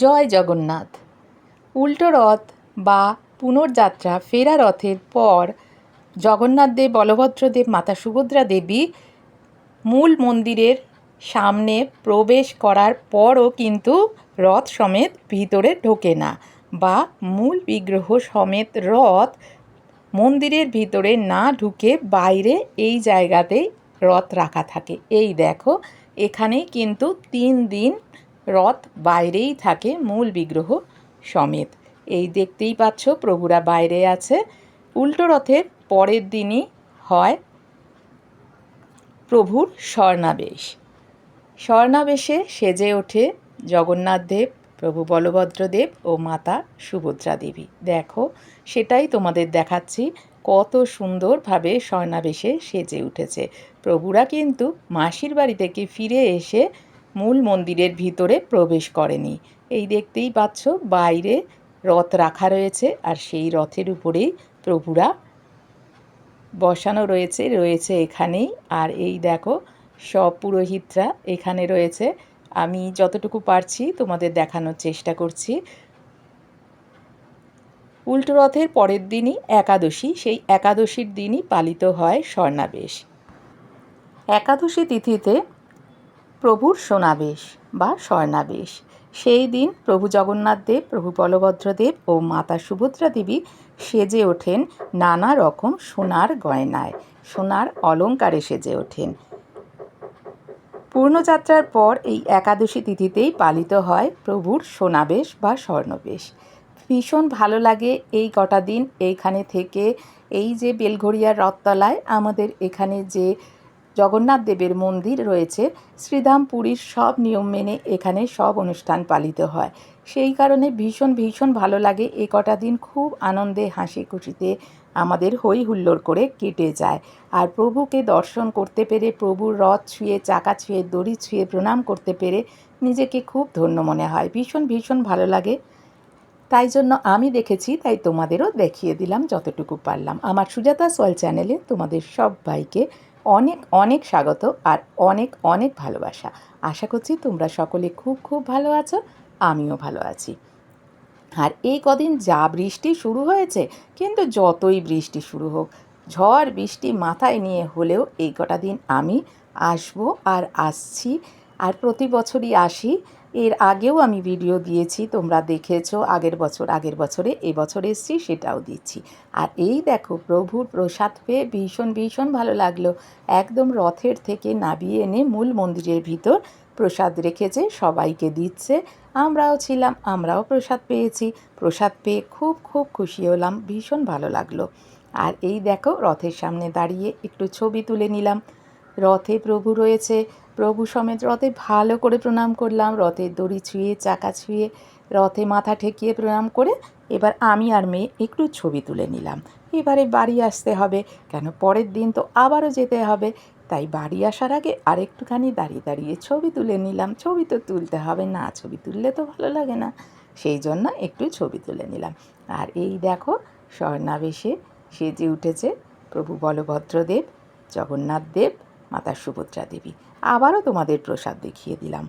জয় জগন্নাথ। উল্টো রথ বা পুনর্যাত্রা ফেরা রথের পর জগন্নাথ দেব বলভদ্রদেব মাতা সুভদ্রা দেবী মূল মন্দিরের সামনে প্রবেশ করার পরও কিন্তু রথ সমেত ভিতরে ঢোকে না বা মূল বিগ্রহ সমেত রথ মন্দিরের ভিতরে না ঢুকে বাইরে এই জায়গাতেই রথ রাখা থাকে। এই দেখো, এখানেই কিন্তু তিন দিন রথ বাইরেই থাকে মূল বিগ্রহ সমেত। এই দেখতেই পাচ্ছ প্রভুরা বাইরে আছে। উল্টো রথের পরের দিনই হয় প্রভুর স্বর্ণাবেশ। স্বর্ণাবেশে সেজে ওঠে জগন্নাথ দেব, প্রভু বলভদ্রদেব ও মাতা সুভদ্রা দেবী। দেখো, সেটাই তোমাদের দেখাচ্ছি, কত সুন্দরভাবে স্বর্ণাবেশে সেজে উঠেছে। প্রভুরা কিন্তু মাসির বাড়ি থেকে ফিরে এসে মূল মন্দিরের ভিতরে প্রবেশ করেনি। এই দেখতেই পাচ্ছ, বাইরে রথ রাখা রয়েছে আর সেই রথের উপরেই প্রভুরা বসানো রয়েছে রয়েছে এখানেই। আর এই দেখো, সব পুরোহিতরা এখানে রয়েছে। আমি যতটুকু পারছি তোমাদের দেখানোর চেষ্টা করছি। উল্টো রথের পরের দিনই একাদশী, সেই একাদশীর দিনই পালিত হয় স্বর্ণাবেশ। একাদশী তিথিতে প্রভুর সোনাবেশ বা স্বর্ণাবেশ। সেই দিন প্রভু জগন্নাথ দেব, প্রভু বলভদ্রদেব ও মাতা সুভদ্রা দেবী সেজে ওঠেন নানা রকম সোনার গয়নায়। সোনার অলঙ্কারে সেজে ওঠেন। পূর্ণযাত্রার পর এই একাদশী তিথিতেই পালিত হয় প্রভুর সোনাবেশ বা স্বর্ণবেশ। ভীষণ ভালো লাগে এই কটা দিন। এইখানে থেকে এই যে বেলঘড়িয়ার রথতলায় আমাদের এখানে যে জগন্নাথ দেবের মন্দির রয়েছে। শ্রীধাম পুরীর সব নিয়ম মেনে এখানে সব অনুষ্ঠান পালিত হয়। সেই কারণে ভীষণ ভীষণ ভালো লাগে। এ কটা দিন খুব আনন্দে হাসি খুশিতে আমাদের হই হুল্লোড় করে কেটে যায়। আর প্রভুকে দর্শন করতে পেরে, প্রভুর রথ ছুঁয়ে, চাকা ছুঁয়ে, দড়ি ছুঁয়ে প্রণাম করতে পেরে নিজেকে খুব ধন্য মনে হয়। ভীষণ ভীষণ ভালো লাগে। তাই জন্য আমি দেখেছি, তাই তোমাদেরও দেখিয়ে দিলাম যতটুকু পারলাম। আমার সুজাতা সোয়াল চ্যানেলে তোমাদের সবাইকে অনেক অনেক স্বাগত আর অনেক অনেক ভালোবাসা। আশা করছি তোমরা সকলে খুব খুব ভালো আছো, আমিও ভালো আছি। আর এই কদিন যা বৃষ্টি শুরু হয়েছে, কিন্তু যতই বৃষ্টি শুরু হোক, ঝড়, বৃষ্টি মাথায় নিয়ে হলেও এই কটা দিন আমি আসব আর আসছি। আর প্রতি বছরই আসি। এর আগেও আমি ভিডিও দিয়েছি, তোমরা দেখেছ, আগের বছর, আগের বছরে এবছর এসছি, সেটাও দিচ্ছি। আর এই দেখো, প্রভুর প্রসাদ পেয়ে ভীষণ ভীষণ ভালো লাগল। একদম রথের থেকে নাবিয়ে এনে মূল মন্দিরের ভিতর প্রসাদ রেখেছে, সবাইকে দিচ্ছে। আমরাও ছিলাম, আমরাও প্রসাদ পেয়েছি। প্রসাদ পেয়ে খুব খুব খুশি হলাম, ভীষণ ভালো লাগল। আর এই দেখো, রথের সামনে দাঁড়িয়ে একটু ছবি তুলে নিলাম। রথে প্রভু রয়েছে প্রভু সমেত রথে ভালো করে প্রণাম করলাম, রথের দড়ি ছুঁয়ে, চাকা ছুঁয়ে, রথে মাথা ঠেকিয়ে প্রণাম করে এবার আমি আর মেয়ে একটু ছবি তুলে নিলাম। এবারে বাড়ি আসতে হবে, কেন পরের দিন তো আবারও যেতে হবে। তাই বাড়ি আসার আগে আরেকটুখানি দাঁড়িয়ে দাঁড়িয়ে ছবি তুলে নিলাম। ছবি তো তুলতে হবে, না ছবি তুললে তো ভালো লাগে না। সেই জন্য একটু ছবি তুলে নিলাম। আর এই দেখো স্বর্ণাবেশে সেজে উঠেছে প্রভু বলভদ্রদেব জগন্নাথ দেব মাতা সুভদ্রা দেবী। আবারও তোমাদের প্রসাদ দেখিয়ে দিলাম।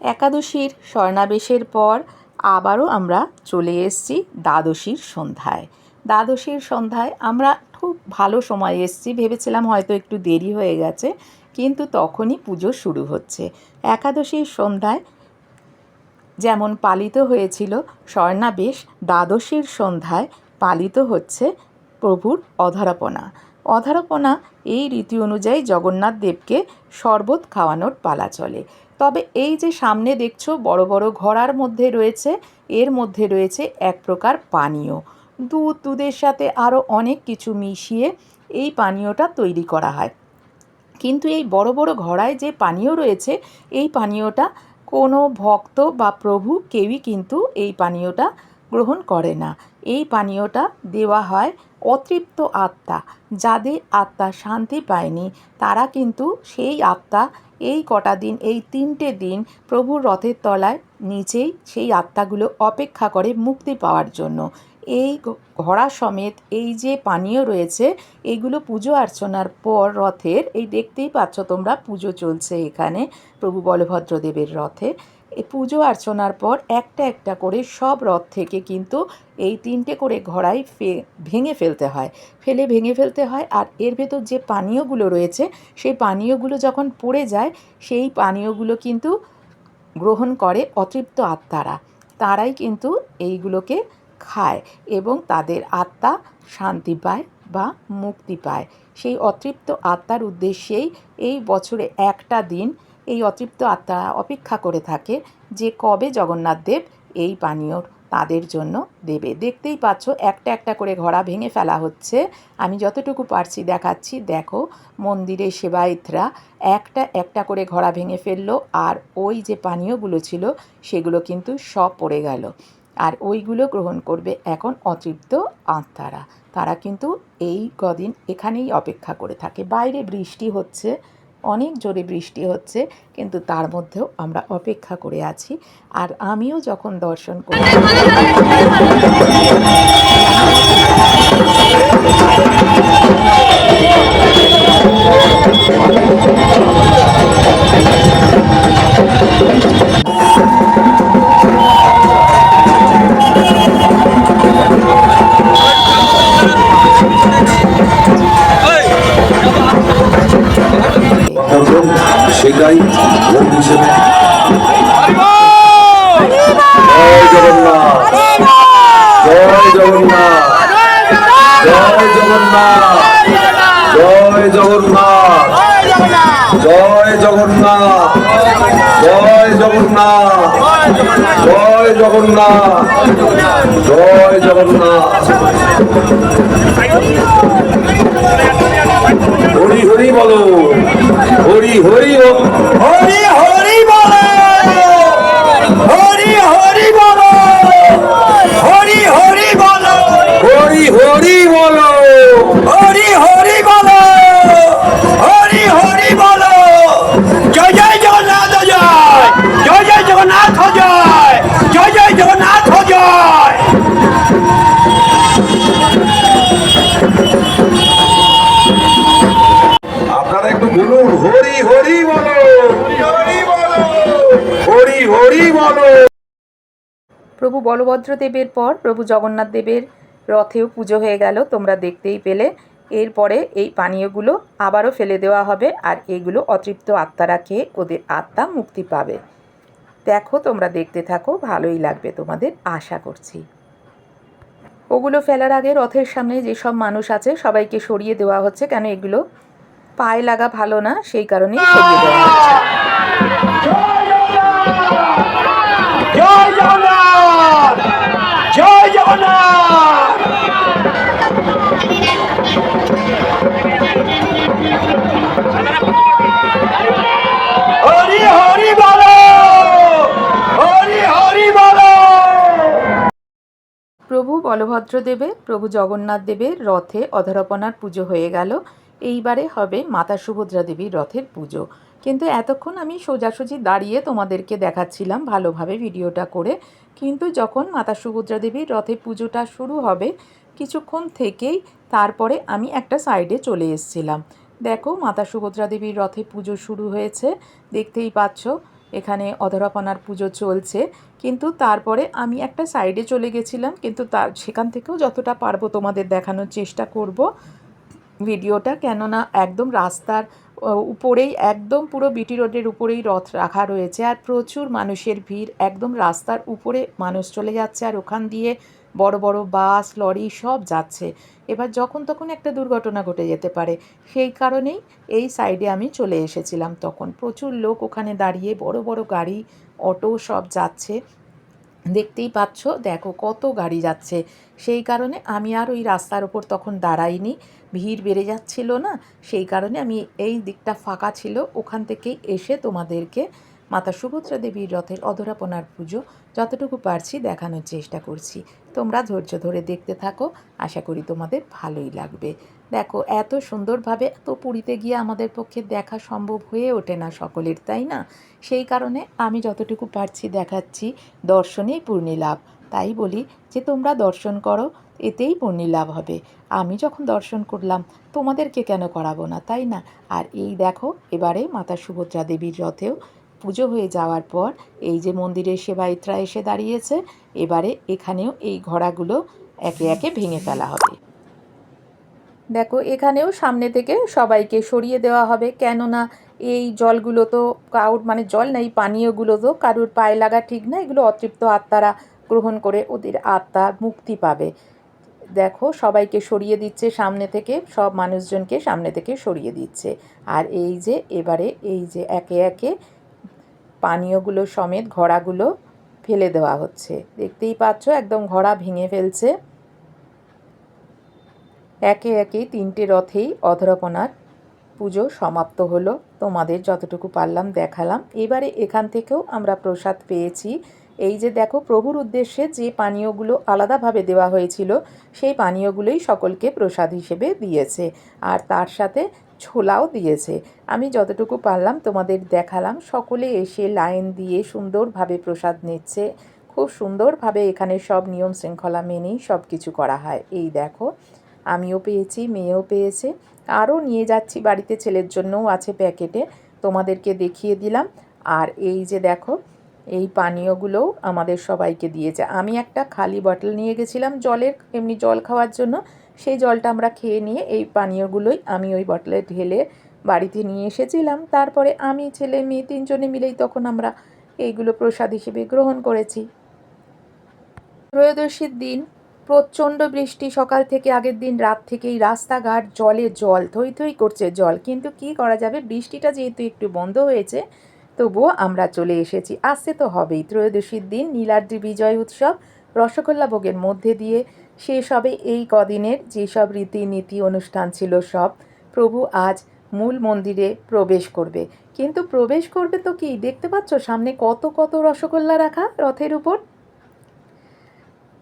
একাদশীর স্বর্ণাবেশের পর আবারও আমরা চলে এসেছি দ্বাদশীর সন্ধ্যায়। দ্বাদশীর সন্ধ্যায় আমরা খুব ভালো সময় এসেছি, ভেবেছিলাম হয়তো একটু দেরি হয়ে গেছে, কিন্তু তখনই পুজো শুরু হচ্ছে। একাদশীর সন্ধ্যায় যেমন পালিত হয়েছিল, স্বর্ণাবেশ দ্বাদশীর সন্ধ্যায় পালিত হচ্ছে প্রভুর অধরাপনা। অধরাপনা এই রীতি অনুযায়ী জগন্নাথ দেবকে শরবত খাওয়ানোর পালা চলে। তবে এই যে সামনে দেখছ বড় বড় ঘোড়ার মধ্যে রয়েছে, এর মধ্যে রয়েছে এক প্রকার পানীয়। দুধ, দুধের সাথে আরও অনেক কিছু মিশিয়ে এই পানীয়টা তৈরি করা হয়। কিন্তু এই বড় বড় ঘোড়ায় যে পানীয় রয়েছে, এই পানীয়টা কোনো ভক্ত বা প্রভু কেউই কিন্তু এই পানীয়টা গ্রহণ করে না। এই পানীয়টা দেওয়া হয় অতৃপ্ত আত্মা। যাদের আত্মা শান্তি পায়নি, তারা কিন্তু সেই আত্মা এই কটা দিন, এই তিনটে দিন প্রভুর রথের তলায় নিচেই সেই আত্মাগুলো অপেক্ষা করে মুক্তি পাওয়ার জন্য। এই ঘোড়া সমেত এই যে পানীয় রয়েছে এইগুলো পুজো অর্চনার পর রথের, এই দেখতেই পাচ্ছ তোমরা পুজো চলছে এখানে প্রভু বলভদ্রদেবের রথে। পুজো অর্চনার পর একটা একটা করে সব রথ থেকে কিন্তু এই তিনটে করে ঘোড়াই ফে, ভেঙে ফেলতে হয়। ফেলে ভেঙে ফেলতে হয় আর এর ভেতর যে পানীয়গুলো রয়েছে, সেই পানীয়গুলো যখন পড়ে যায়, সেই পানীয়গুলো কিন্তু গ্রহণ করে অতৃপ্ত আত্মারা। তারাই কিন্তু এইগুলোকে খায় এবং তাদের আত্মা শান্তি পায় বা মুক্তি পায়। সেই অতৃপ্ত আত্মার উদ্দেশ্যেই এই বছরে একটা দিন এই অতৃপ্ত আত্মারা অপেক্ষা করে থাকে যে কবে জগন্নাথ দেব এই পানীয় তাদের জন্য দেবে। দেখতেই পাচ্ছ, একটা একটা করে ঘোড়া ভেঙে ফেলা হচ্ছে। আমি যতটুকু পারছি দেখাচ্ছি। দেখো মন্দিরের সেবায়িতরা একটা একটা করে ঘোড়া ভেঙে ফেলল আর ওই যে পানীয়গুলো ছিল, সেগুলো কিন্তু সব পড়ে গেল। আর ওইগুলো গ্রহণ করবে এখন অতৃপ্ত আত্মারা। তারা কিন্তু এই কদিন এখানেই অপেক্ষা করে থাকে। বাইরে বৃষ্টি হচ্ছে। অনেক জোরে বৃষ্টি হচ্ছে, কিন্তু তার মধ্যেও আমরা অপেক্ষা করে আছি। আর আমিও যখন দর্শন করি প্রথম জয় জগন্নাথ জয় জগন্নাথ। জয় জগন্নাথ। জয় জগন্নাথ। জয় জগন্নাথ। জয় জগন্নাথ। জয় জগন্নাথ। জয় জগন্নাথ। হরি হরি বলো। হরি হরি হরি বলো। হরি হরি বলো। হরি হরি বলো। হরি হরি বলো। হরি হরি বল। হরি হরি বলো। জয় জয় জগন্নাথ জয়। জয় জয় জগন্নাথ জয়। জয় জয় জগন্নাথ জয়। আপনারা একটু বলুন হরি হরি বলো হরি বলো হরি হরি বলো প্রভু বলভদ্রদেবের পর প্রভু জগন্নাথ দেবের রথেও পুজো হয়ে গেল, তোমরা দেখতেই পেলে। এরপরে এই পানীয়গুলো আবারও ফেলে দেওয়া হবে আর এগুলো অতৃপ্ত আত্মারা খেয়ে ওদের আত্মা মুক্তি পাবে। দেখো, তোমরা দেখতে থাকো, ভালোই লাগবে তোমাদের, আশা করছি। ওগুলো ফেলার আগে রথের সামনে যেসব মানুষ আছে, সবাইকে সরিয়ে দেওয়া হচ্ছে। কেন এগুলো পায়ে লাগা ভালো না, সেই কারণেই সরিয়ে দেওয়া হচ্ছে জয় জগন্নাথ জয় জগন্নাথ! প্রভু বলভদ্র দেবের প্রভু জগন্নাথ দেবের রথে অধরপনার পুজো হয়ে গেল। এইবারে হবে মাতা সুভদ্রা দেবীর রথের পুজো। কিন্তু এতক্ষণ আমি সোজাসুজি দাঁড়িয়ে তোমাদেরকে দেখাচ্ছিলাম ভালোভাবে ভিডিওটা করে। কিন্তু যখন মাতা সুভদ্রা দেবীর রথে পুজোটা শুরু হবে, কিছুক্ষণ থেকেই তারপরে আমি একটা সাইডে চলে এসেছিলাম। দেখো, মাতা সুভদ্রা দেবীর রথে পুজো শুরু হয়েছে, দেখতেই পাচ্ছ, এখানে অধরাপনার পুজো চলছে। কিন্তু তারপরে আমি একটা সাইডে চলে গেছিলাম, কিন্তু তার, সেখান থেকেও যতটা পারব তোমাদের দেখানোর চেষ্টা করব। ভিডিওটা কেননা একদম রাস্তার উপরেই একদম পুরো বিটি রোডের উপরেই রথ রাখা রয়েছে আর প্রচুর মানুষের ভিড়। একদম রাস্তার উপরে মানুষ চলে যাচ্ছে আর ওখান দিয়ে বড় বড় বাস, লরি সব যাচ্ছে। এবার যখন তখন একটা দুর্ঘটনা ঘটে যেতে পারে। সেই কারণেই এই সাইডে আমি চলে এসেছিলাম তখন। প্রচুর লোক ওখানে দাঁড়িয়ে বড় বড় গাড়ি, অটো সব যাচ্ছে। দেখতেই পাচ্ছ, দেখো কত গাড়ি যাচ্ছে। সেই কারণে আমি আর ওই রাস্তার ওপর তখন দাঁড়াইনি, ভিড় বেড়ে যাচ্ছিল না। সেই কারণে আমি এই দিকটা ফাঁকা ছিল, ওখান থেকেই এসে তোমাদেরকে মাতা সুভদ্রা দেবীর রথের অধরাপনার পুজো যতটুকু পারছি দেখানোর চেষ্টা করছি। তোমরা ধৈর্য ধরে দেখতে থাকো, আশা করি তোমাদের ভালোই লাগবে। দেখো, এত সুন্দরভাবে এত পুরীতে গিয়ে আমাদের পক্ষে দেখা সম্ভব হয়ে ওঠে না সকলের, তাই না? সেই কারণে আমি যতটুকু পারছি দেখাচ্ছি দর্শনেই পূর্ণি লাভ। তাই বলি যে তোমরা দর্শন করো, এতেই পুণ্যি লাভ হবে। আমি যখন দর্শন করলাম, তোমাদেরকে কেন করাবো না, তাই না? আর এই দেখো, এবারে মাতা সুভদ্রা দেবীর রথেও পুজো হয়ে যাওয়ার পর এই যে মন্দিরের সেবায়িত্রা এসে দাঁড়িয়েছে, এবারে এখানেও এই ঘোড়াগুলো একে একে ভেঙে ফেলা হবে। দেখো, এখানেও সামনে থেকে সবাইকে সরিয়ে দেওয়া হবে। কেননা এই জলগুলো তো কাউর মানে জল নেই, পানীয়গুলো তো কারুর পায়ে লাগা ঠিক না। এগুলো অতৃপ্ত আত্মারা গ্রহণ করে ওদের আত্মা মুক্তি পাবে। দেখো, সবাইকে সরিয়ে দিচ্ছে সামনে থেকে, সব মানুষজনকে সামনে থেকে সরিয়ে দিচ্ছে। আর এই যে, এবারে এই যে একে একে পানীয়গুলো সমেত ঘোড়াগুলো ফেলে দেওয়া হচ্ছে। দেখতেই পাচ্ছ, একদম ঘোড়া ভেঙে ফেলছে। একে একে তিনটে রথেই অধরপনার পুজো সমাপ্ত হলো। তোমাদের যতটুকু পারলাম দেখালাম। এবারে এখান থেকেও আমরা প্রসাদ পেয়েছি। এই যে দেখো, প্রভুর উদ্দেশ্যে যে পানীয়গুলো আলাদাভাবে দেওয়া হয়েছিল, সেই পানীয়গুলোই সকলকে প্রসাদ হিসেবে দিয়েছে। আর তার সাথে ছোলাও দিয়েছে। আমি যতটুকু পারলাম তোমাদের দেখালাম। সকলে এসে লাইন দিয়ে সুন্দরভাবে প্রসাদ নিচ্ছে। খুব সুন্দরভাবে এখানে সব নিয়ম শৃঙ্খলা মেনেই সব কিছু করা হয়। এই দেখো, আমিও পেয়েছি, মেয়েও পেয়েছে। আরও নিয়ে যাচ্ছি, বাড়িতে ছেলের জন্যও আছে প্যাকেটে। তোমাদেরকে দেখিয়ে দিলাম। আর এই যে দেখো, এই পানীয়গুলোও আমাদের সবাইকে দিয়েছে। আমি একটা খালি বটল নিয়ে গেছিলাম জলের, এমনি জল খাওয়ার জন্য। সেই জলটা আমরা খেয়ে নিয়ে এই পানীয়গুলোই আমি ওই বটলে ঢেলে বাড়িতে নিয়ে এসেছিলাম। তারপরে আমি, ছেলে, মেয়ে তিনজনে মিলেই তখন আমরা এইগুলো প্রসাদ হিসেবে গ্রহণ করেছি। ত্রয়োদশীর দিন, প্রচণ্ড বৃষ্টি, সকাল থেকে আগের দিন রাত থেকেই রাস্তাঘাট, জলে জল, থই থই করছে জল। কিন্তু কি করা যাবে? বৃষ্টিটা যেহেতু একটু বন্ধ হয়েছে, তবুও আমরা চলে এসেছি। আসতে তো হবেই। ত্রয়োদশীর দিন, নীলাদ্রি বিজয় উৎসব, রসগোল্লা ভোগের মধ্যে দিয়ে শেষ সবে এই কদিনের যেসব রীতিনীতি অনুষ্ঠান ছিল সব, প্রভু আজ মূল মন্দিরে প্রবেশ করবে। কিন্তু প্রবেশ করবে তো কি? দেখতে পাচ্ছ সামনে কত কত রসগোল্লা রাখা রথের উপর?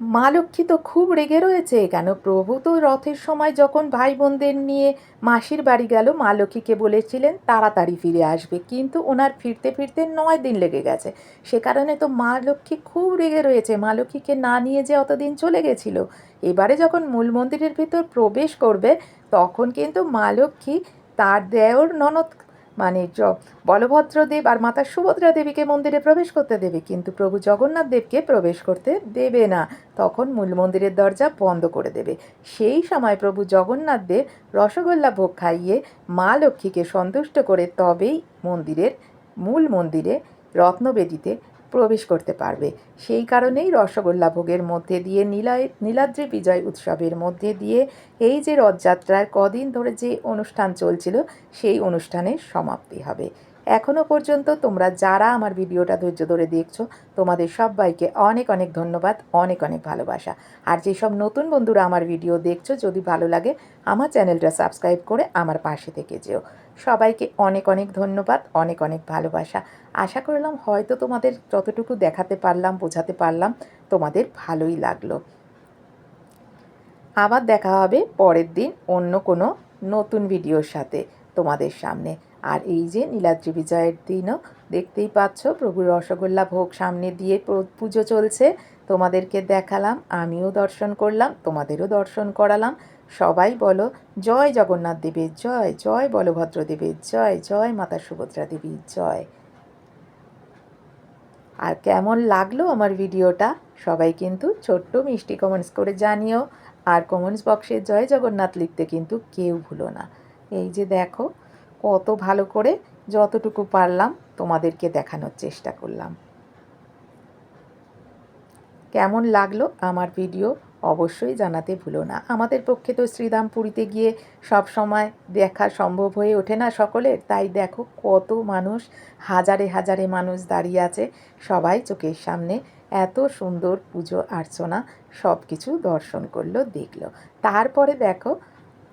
মা লক্ষ্মী তো খুব রেগে রয়েছে কেন? প্রভু তো রথের সময় যখন ভাই বোনদের নিয়ে মাসির বাড়ি গেল, মা লক্ষ্মীকে বলেছিলেন, তাড়াতাড়ি ফিরে আসবে। কিন্তু ওনার ফিরতে ফিরতে নয় দিন লেগে গেছে। সে কারণে তো মা লক্ষ্মী খুব রেগে রয়েছে। মা লক্ষ্মীকে না নিয়ে যে অতদিন চলে গেছিল, এবারে যখন মূল মন্দিরের ভিতর প্রবেশ করবে, তখন কিন্তু মা লক্ষ্মী তার দেওর ননদ মানে জ বলভদ্রদেব আর মাতা সুভদ্রা দেবীকে মন্দিরে প্রবেশ করতে দেবে, কিন্তু প্রভু জগন্নাথ দেবকে প্রবেশ করতে দেবে না। তখন মূল মন্দিরের দরজা বন্ধ করে দেবে। সেই সময় প্রভু জগন্নাথ দেব রসগোল্লা ভোগ খাইয়ে মা লক্ষ্মীকে সন্তুষ্ট করে তবেই মন্দিরের, মূল মন্দিরে রত্নবেদিতে প্রবেশ করতে পারবে। সেই কারণেই রসগোল্লা ভোগের মধ্যে দিয়ে নীলায়, নীলাদ্রি বিজয় উৎসবের মধ্যে দিয়ে এই যে রথযাত্রার কদিন ধরে যে অনুষ্ঠান চলছিল, সেই অনুষ্ঠানের সমাপ্তি হবে। এখনও পর্যন্ত তোমরা যারা আমার ভিডিওটা ধৈর্য ধরে দেখছ, তোমাদের সবাইকে অনেক অনেক ধন্যবাদ, অনেক অনেক ভালোবাসা। আর যেসব নতুন বন্ধুরা আমার ভিডিও দেখছ, যদি ভালো লাগে, আমার চ্যানেলটা সাবস্ক্রাইব করে আমার পাশে থেকে যেও। সবাইকে অনেক অনেক ধন্যবাদ, অনেক অনেক ভালোবাসা। আশা করলাম হয়তো তোমাদের যতটুকু দেখাতে পারলাম, বোঝাতে পারলাম, তোমাদের ভালোই লাগল। আবার দেখা হবে পরের দিন অন্য কোনো নতুন ভিডিওর সাথে তোমাদের সামনে। আর এই যে নীলাদ্রি বিজয়ের দিনও দেখতেই পাচ্ছ প্রভুর রসগোল্লা ভোগ সামনে দিয়ে পুজো চলছে। তোমাদেরকে দেখালাম, আমিও দর্শন করলাম, তোমাদেরও দর্শন করালাম। সবাই বলো, জয় জগন্নাথ দেবের জয় জয় বলভদ্র দেবের জয় জয় মাতা সুভদ্রা দেবীর জয়। আর কেমন লাগল আমার ভিডিওটা? সবাই কিন্তু ছোট্ট মিষ্টি কমেন্টস করে জানিও। আর কমেন্টস বক্সে জয় জগন্নাথ লিখতে কিন্তু কেউ ভুলো না। এই যে দেখো কত ভালো করে যতটুকু পারলাম তোমাদেরকে দেখানোর চেষ্টা করলাম। কেমন লাগল আমার ভিডিও অবশ্যই জানাতে ভুলো না। আমাদের পক্ষে তো শ্রীরাম পুরীতে গিয়ে সব সময় দেখা সম্ভব হয়ে ওঠে না সকলের। তাই দেখো কত মানুষ, হাজারে হাজারে মানুষ দাঁড়িয়ে আছে সবাই চোখের সামনে। এত সুন্দর পুজো অর্চনা সব কিছু দর্শন করল, দেখল। তারপরে দেখো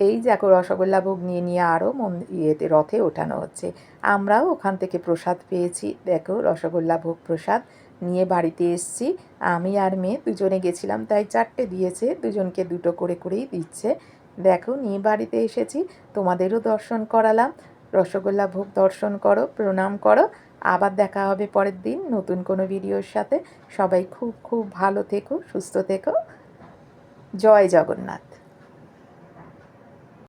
এই দেখো রসগোল্লা ভোগ নিয়ে নিয়ে আরও মন ইয়েতে, রথে ওঠানো হচ্ছে। আমরাও ওখান থেকে প্রসাদ পেয়েছি। দেখো রসগোল্লা ভোগ প্রসাদ নিয়ে বাড়িতে এসছি। আমি আর মেয়ে দুজনে গেছিলাম, তাই চারটে দিয়েছে। দুজনকে দুটো করে, করেই দিচ্ছে। দেখো নিয়ে বাড়িতে এসেছি। তোমাদেরও দর্শন করালাম। রসগোল্লা ভোগ দর্শন করো, প্রণাম করো। আবার দেখা হবে পরের দিন নতুন কোনো ভিডিওর সাথে। সবাই খুব খুব ভালো থেকো, সুস্থ থেকো। জয় জগন্নাথ।